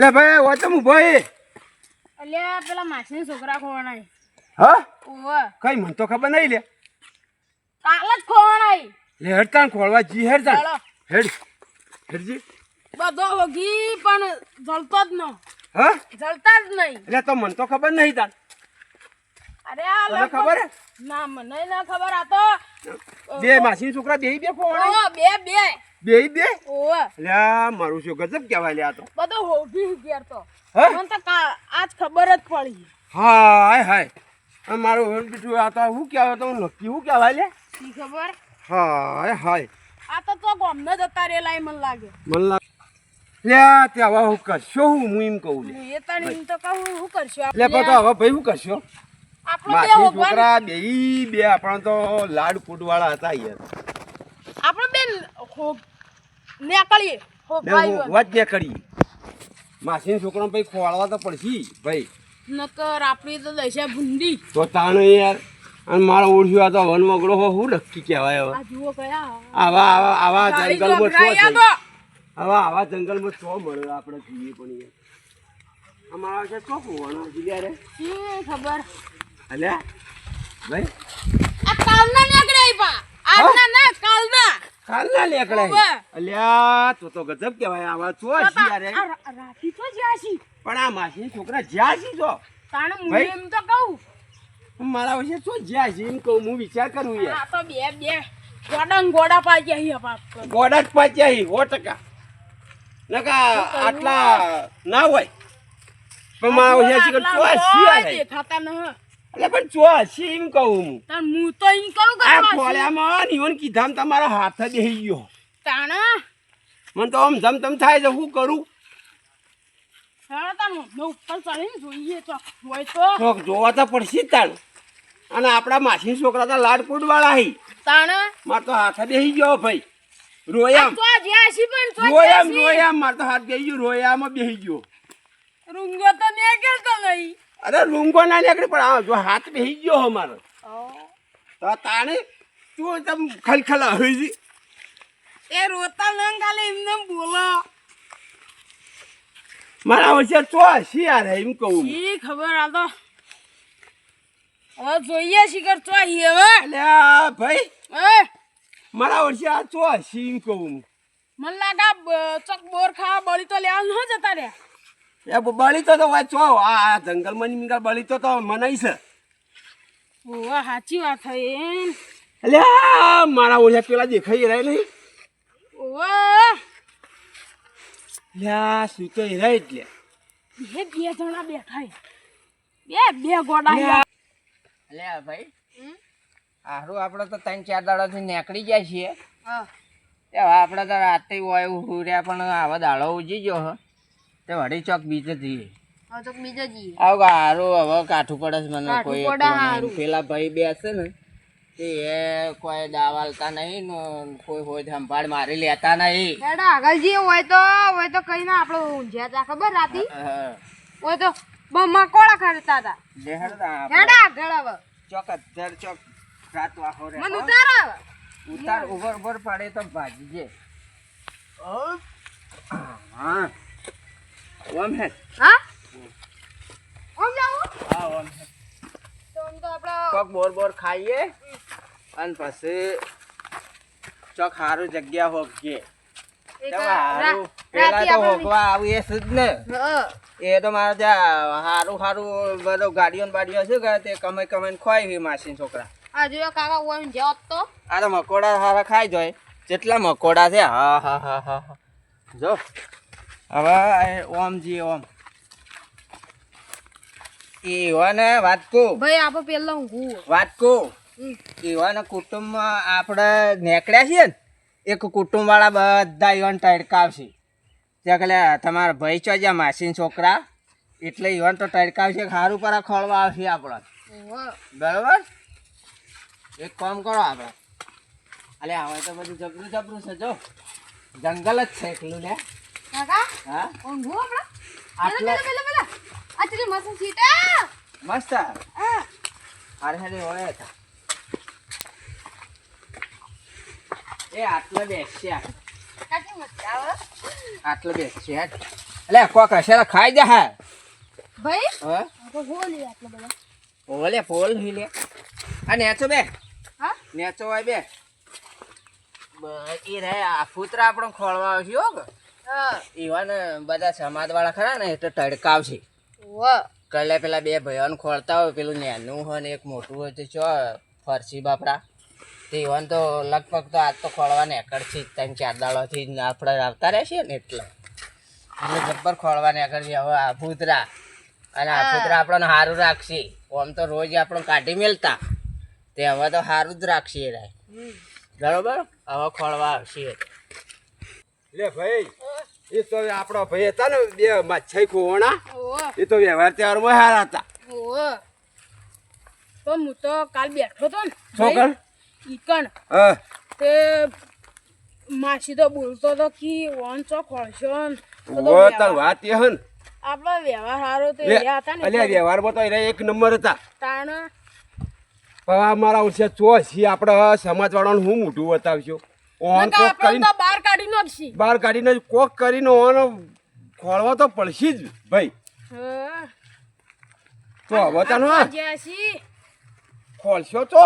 લે ભાઈ વાતમ ભાઈ અલ્યા પેલા માસીના છોકરા ખોવાના હા? ઓ કઈ મન તો ખબર નહીં લે. કાલ જ ખોવાના લે હેડતાન ખોળવા જી હેડતાન. હેડ હેડજી. બધો હોગી પણ જલતો જ ન. હા? જલતા જ નહીં એટલે તો મન તો ખબર નહીં તાન. અરે આ ખબર ના મને ના ખબર આ તો. બે માસી છોકરા બે બે ખોવાણા ઓ, બે બે. બે બે ઓવે. લે આ મારું શું ગજબ કહેવાય લે આ તો. બધો હોભી ઘેર તો. હા? મને તો આજ ખબર જ પડી. હાય હાય. આ મારું હોન બીઠું આ તો હું કહેવાય તો નક્કી શું કહેવાય લે. શી ખબર? હાય હાય. આ તો તો ગોમને જતા રેલા એ મને લાગે. મને લાગે. લે તે હવે હું કરશો હું હું એમ કહું લે એ તને એમ તો કહું શું કરશો? લે પણ તો હવે ભાઈ હું કરશો? માસી છોકરા બે બે આપણા તો લાડ કુટવાળા હતા યાર. આપણે બેન હોગ નીકળીએ બે હોગવાઈ હું વાત ને માસી છોકરા ભાઈ ખોળવા તો પડશે ભાઈ. નકર આપણી તો દશા ભૂંડી. તો તાણ યાર અને મારો ઓળખ્યો આ તો વન મગડો હો હું નક્કી કહેવાય. હવે જુઓ કયા. આવા આવા આવા જંગલમાં છો આવા આવા જંગલમાં છો મળે આપણે જોઈએ પણ યાર. અમારા છે છો કુવાનો હજી રે શી ખબર? અલ્યા ભાઈ. આ કાલના નીકળે પા આજના ના કાલના અલ્યા તો તો ગજબ કહેવાય આવા છો યાર. રાતી તો પણ આ માસી છોકરા જ્યાસી છે જો તાણે હું ભાઈ. એમ તો કહું. મારા વિશે શું જ્યાં છે એમ કહું હું વિચાર કરું યાર. આ તો બે બે. ગોડા ગોડા પાચ્યા હી બાપ ગોડા જ પાચ્યા હી સો ટકા. નકા આટલા ના હોય. પણ મારા વિશે ચો હોય દેખાતા ન એટલે પણ ચો હસી એમ કહું હું. તો એમ કહું કે આ ખોળ્યામાં નીવન કીધામ તમારા હાથ બેહી ગયો. તાણા? મને તો આમ ધમ તમ થાય છે શું કરું? જોવા તો પડશે જ તાણ. અને આપણા માસી છોકરા તો લાડકુડ વાળા હી. તાણે? માર તો હાથ બેહી ગયો ભાઈ. રોયામ રોયામ. રોયામ માર તો હાથ બેહી ગયો રોયામાં બેહી ગયો. રૂંગો તો નીકળતો નહીં. અરે રૂંગો ના નીકળે પણ આ જો હાથ બેહી ગયો અમારો તો તાણે તું તમ ખલખલ આવી એ રોતા લંગાલે ગાલે એમને બોલો. મારા વચ્ચે તો હસી યાર એમ કહું શી ખબર આ તો? હવે જોઈએ શિખર તો હવે. અલ્યા ભાઈ એ. મારા વર્ષે આ તો હસી એમ કહું મને લાગે ચક બોર ખાવા બળી તો લેવા ન જતા રે એ બળીતો તો તો વાત છો આ જંગલ જંગલમાં ની બળી તો મનાય મનાઈ છે ઓવા સાચી વાત થઈ એટલે અલ્યા મારા ઓછા પેલા દેખાઈ રહ્યા નહીં ઓવા લ્યા શું તો એ એટલે બે બે જણા બેઠા. બે બે ગોડા છે. અલ્યા ભાઈ? હારું આપણે તો ત્રણ ચાર દાડાથી નીકળી ગયા છીએ હા. આપણે તો રાતે હોય હુર્યા પણ આવા દાડો ઉજી ગયો હ તે વળી ચોક બીજે જઈએ આવ તો બીજો જઈએ આવું હારું હવે કાઠું પડે છે મને કાઠું કોઈ. પેલા ભાઈ બેસે ને તે એ કોઈ દાવાલતા નહીં ને કોઈ હોય તો સંભાળ મારી લેતા નહીં. હેડા આગળ જઈએ હોય તો હોય તો કઈ ના આપણો ઊંઝ્યા તા ખબર રાતી? હા. હોય તો મકોડા કરતા હતા. લે હેડ તાણ આપણે. આગળ હવે. ચોક અધર ચોક રાત વાહો રે મને ઉતાર આવે ઉતાર ઉભર ઉભર પડે તો ભાજી જે હા. ઓમ હે. હા? ઓમ લાવો. હા ઓમ હે. તો આમ તો આપણે કોક બોર બોર ખાઈએ અને પછી ચોક સારું જગ્યા તો હારું પેલા તો હોકવા આવું એ જ ને. એ તો મારા ત્યાં સારું સારું બધું ગાડીઓ બાડીઓ છે કે તે કમાઈ કમાઈને ખોઈ છે માસી છોકરા. આ જો કાકા હોય ઊંઝ્યા તો. આ તો મકોડા સારા ખાઈ જાય. જેટલા મકોડા છે હા હા હા હા. જો. હવે ઓમ જી ઓમ. એવાને વાત કહું ભાઈ આપણે પેલા હું વાત કહું હમ. એવાના કુટુંબમાં આપણે નેકળ્યા છીએ ને એક કુટુંબવાળા બધા ઈવન ટડકાવશે કલે તમારા ભાઈ છો જ્યાં માસીન છોકરા એટલે ઈવન તો ટડકાવશે સારું પર ખોળવા આવશે આપણે. બરાબર? એક કામ કરો આપણે અલે હવે તો બધું જબરું જબરું છે જો. જંગલ જ છે એકલું ને. કાકા? હા? ઊંઘવું આપણે. આટલે પેલા પેલા પેલા. આ ચલી મસ્ત સીટ મસ્ત? આ. અરે હરે હોય હતા. એ આટલે બેસ્યા કાકી મસ્ત આવે. આટલે બેસ્યા એટલે કોક હશે ખાઈ દે હા. ભાઈ? હા? આટલા બધા. ઓલે પોલ નહીં લે. આ નેચો બે. હા? નેચો હોય બે ઈ રે આ ફૂતરા આપણો ખોળવા આવશે હો. ઈવન બધા સમાજ વાળા ખરા ને એટલે તડકાવશે. કલે પેલા બે ભાઈઓને ખોળતા હોય પેલું નાનું હોય ને એક મોટું હોય તો ચો ફરસી બાપડા. તે ઈવન તો લગભગ તો આજ તો ખોળવા નીકળશે છે ત્રણ ચાર દાડોથી આપણે આવતા રહેશે ને એટલે. એટલે જબ્બર ખોળવા છે હવે આ ભૂતરા. અને આ ભૂતરા આપણને સારું રાખશે. આમ તો રોજ આપણને કાઢી મેલતા. તે હવે તો સારું જ રાખશે રાય. બરોબર? હવે ખોળવા આવશે લે ભાઈ. એ તો આપણો ભાઈ હતા ને બે માછાઈ ખોવાણા એ તો વ્યવહાર તહેવારમાં હારા હતા. તો હું તો કાલ બેઠો તો ને છોકર ઈકણ. તે માસી તો બોલતો તો કે વન ચો ખોલશો ઓ તાર વાત એ હન. આપણો વ્યવહાર સારો તો એ હતા ને અલ્યા વ્યવહારમાં તો એ એક નંબર હતા. તાણ પણ આ મારા વર્ષે ચોસી આપણે સમાજ વાળાને હું મોટું બતાવશો? ઓન કોક કરીને બહાર કાઢી નાખશી બહાર કાઢીને કોક કરીને ઓન ખોળવા તો પડશે જ. ભાઈ હા. તો હવે તને ખોલશો તો.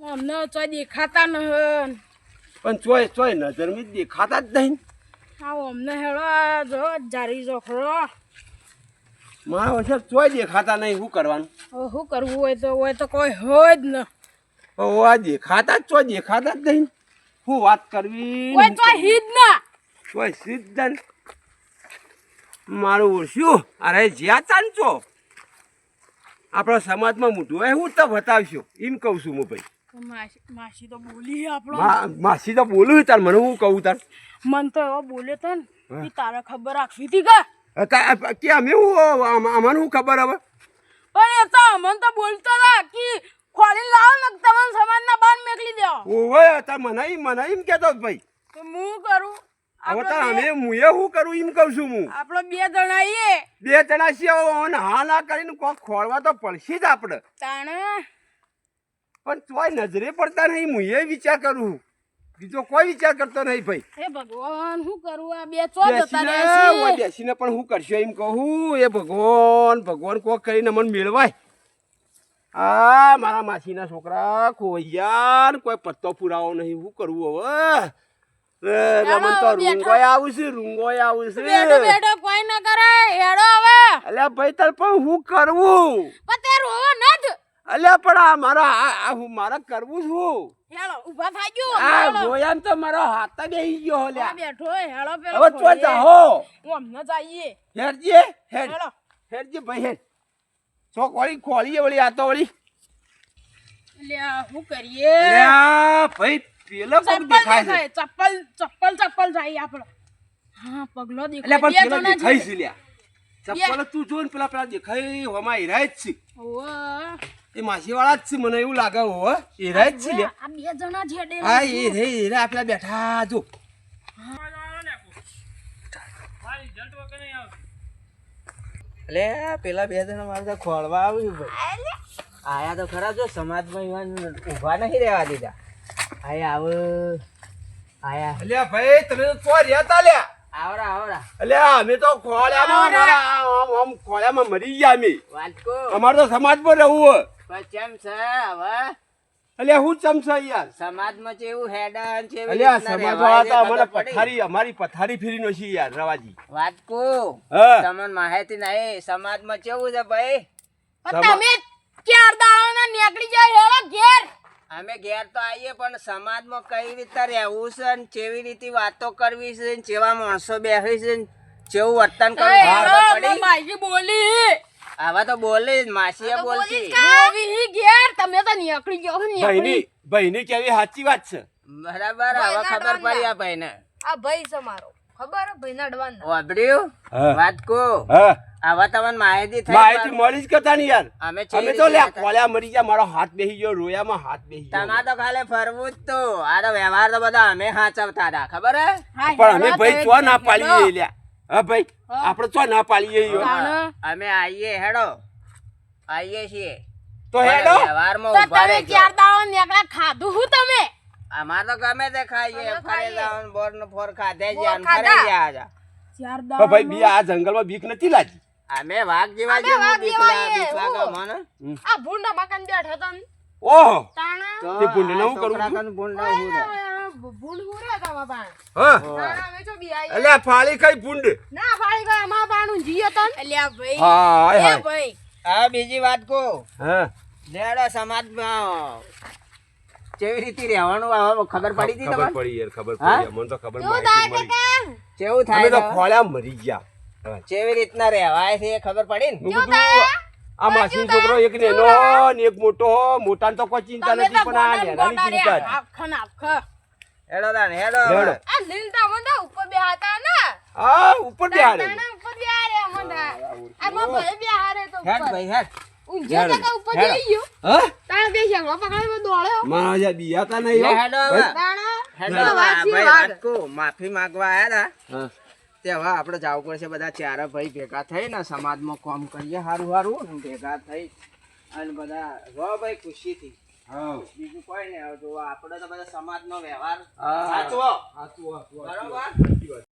અમને તો દેખાતા ન હન. પણ ચોય ચોય નજરમાં દેખાતા જ નહીં. આ અમને હેડો જો જારી જોખરો મારા વર્ષે ચોય દેખાતા નહીં શું કરવાનું? શું કરવું હોય તો હોય તો કોઈ હોય જ ન. આ દેખાતા જ ચોય દેખાતા જ નહીં. હું વાત કરવી કોઈ તો હિત ના સિદ્ધન. મારું ઓળખ્યું અરે જ્યાં ચાંચો આપણા સમાજમાં મોટું હોય હું તો બતાવશું એમ કહું છું હું ભાઈ. માસી તો બોલી આપણો. માસી તો બોલું તાર મને હું કહું તાર? મન તો એવો બોલે તો ને કે તારે ખબર રાખવી હતી કે? કે અમે હું અમને ખબર હવે? પણ એ તો અમન તો બોલતો હતા કે ખોલી લાવો ને તમને સમાજના બાર મેકલી દેવા ઓવે તો મને મનાઈ મને એમ કહેતો જ ભાઈ. તો હું કરું? હવે તાર આપણે અમે હું એ શું કરું એમ કહું છું હું. આપણે બે જણા આવીએ બે જણા છીએ ઓન હા ના કરીને કોક ખોળવા તો પડશે જ આપણે. તાણે. પણ તોય નજરે પડતા નહીં હું એ વિચાર કરું બીજો કોઈ વિચાર કરતો નહીં ભાઈ. હે ભગવાન શું કરું? આ બે ચો જતા રહે છે. બેસીને પણ હું કરશે એમ કહું એ ભગવાન ભગવાન કોક કરીને મને મેળવાય. આ મારા માસીના છોકરા કોયાર કોઈ પત્તો પુરાવો નહીં શું કરવું હવે? એ, તો રૂંગોય આવું છે રૂંગોય આવું બેઠો છે. બેઠો કોઈ ના કરે હેડો હવે. અલ્યા ભાઈ તાર પણ હું કરવું પણ તે રોવો નથ. અલ્યા પણ આ મારા આ હું મારા કરવું છું? ઊભા ગયો આ ગોયાન તો મારો હાથ બેહી ગયો આ બેઠો હેડો પેલો હવે તો. જાહો. હું અમને જઈએ હેડજે હેડ. હેડજે ભાઈ હેડ. ચોક વળી ખોલીએ વળી આ તો વળી. લ્યા શું કરીએ? અલ્યા ભાઈ પેલો કોક ચપ્પલ દેખાય છે. ચપ્પલ ચપ્પલ ચપ્પલ જાય આપણો હા પગલો એટલે પણ પેલો દેખાય છે છે લ્યા. ચપ્પલ તું જો ને પેલા પેલા દેખાય હોમાં હીરા જ છે. એ માસી વાળા જ છે મને એવું લાગે હો હીરા જ છે લ્યા. આ બે જણા છે હા એ હીરા પેલા બેઠા જો. એટલે પેલા બે જણા મારે ખોળવા આવ્યું ભાઈ. આયા તો ખરા જો સમાજમાં ઈવન ઊભા નહીં રહેવા દીધા. આયા આવ. આયા. અલ્યા ભાઈ તમે તો તો રહ્યા તા લ્યા આવરા આવરા. અલ્યા અમે તો ખોળ્યામાં મારા આમ આમ ખોળ્યામાં મરી ગયા અમે. વાંચકો અમારે તો સમાજમાં રહેવું કેમ છે હવે? અલ્યા હું ચમસા યાર. સમાજમાં કેવું હેડન છે અલ્યા સમાજ અમારે પથારી અમારી પથારી ફેરીનો છે યાર રવાજી. વાત કો? તમને માહિતી નહીં સમાજમાં કેવું છે ભાઈ? તમે ચાર દાડાના નીકળી જાય હેડો ઘેર. અમે ઘેર તો આવીએ પણ સમાજમાં કઈ રીતે રહેવું છે ને કેવી રીતે વાતો કરવી છે ને કેવા માણસો બેસી છે ને કેવું વર્તન કરવું બોલી. આવા તો બોલે જ માસીએ બોલતી. રોવી ગયા ઘેર તમે તો નીકળી ગયો ભાઈની ભાઈની કેવી સાચી વાત છે? બરાબર હવે ખબર પડી આ ભાઈને. આ ભાઈ છે મારો. ખબર? ભાઈ નડવાન વાપર્યું વાત કો આવા તમન માહિતી થઈ માહિતી મળી જ કથા ની યાર? અમે અમે તો લે કોળ્યા મરી ગયા મારો હાથ બેહી ગયો રોયામાં હાથ બેહી ગયો. તમા તો ખાલે ફરવું જ તો. આ તો વ્યવહાર તો બધા અમે હાચવતા હતા ખબર હે? પણ અમે ભાઈ તો ના પાડીએ લ્યા. હા ભાઈ આપણે તો ના પાડીએ. અમે આઈએ હેડો. આઈએ છીએ. તો હેડો. વ્યવહારમાં ઊભા ઊભા તમે. ચાર દાડા નીકળ્યા ખાધું હું તમે? અમાર તો ગમે તે ખાઈએ. ફરે ખાઈએ. બોર નો ફોર ખાધે જ ખાધા. ફરી ગયા છે. ચાર પણ ભાઈ બી આ જંગલમાં બીક નથી લાગી? અમે વાઘ જેવા જે બીક લાગી લાગે- બીક લાગે મને. આ ભૂંડા મકાન બેઠા તન ઓહો. તાણા. તે ભૂંડા હું કરું. ભૂંડ હા ફાળી ના ફાળી અમારા તન. અલ્યા ભાઈ. હા એ ભાઈ. આ બીજી વાત કહું. હા. લેડો સમાજમાં કેવી રીતે રહેવાનું હવે ખબર પડી હતી ખબર પડી યાર ખબર પડી મને તો ખબર માહિતી મળી. કેવું થાય તો ખોળ્યા મરી ગયા. કેવી રીતના રહેવાય છે ખબર પડી ને? કેવું થાય? આ માસી છોકરો એક નેનો ને એક મોટો મોટા તો કોઈ ચિંતા નથી પણ આ નેનાની ચિંતા આખા આખા. હેડો દાન હેડો હેડો. આ લીલતા મંડા ઉપર બેહાતા ને? હા ઉપર બેહાડે. તાણા ઉપર ભાઈ બેહારે તો હેડ ઉપર. ભાઈ હેડ. ઊંઝા હેડ. ઉપર જઈ ગયો. હા? તાણે બે દોડ્યો. મારા નહીં હેડો હેડો તો આ છે ભાઈ વાત. વાત કહું. માફી માંગવા આયા હતા. તે હવે આપણે જવું પડશે બધા. ચારે ભાઈ ભેગા થઈને સમાજમાં કામ કરીએ સારું સારું ભેગા થઈ અને બધા રહો ભાઈ ખુશીથી. બીજું કોઈ નહીં જો આપણે તો બધા સમાજનો વ્યવહાર હા. સાચવો સાચું, સાચું, સાચું. બરોબર.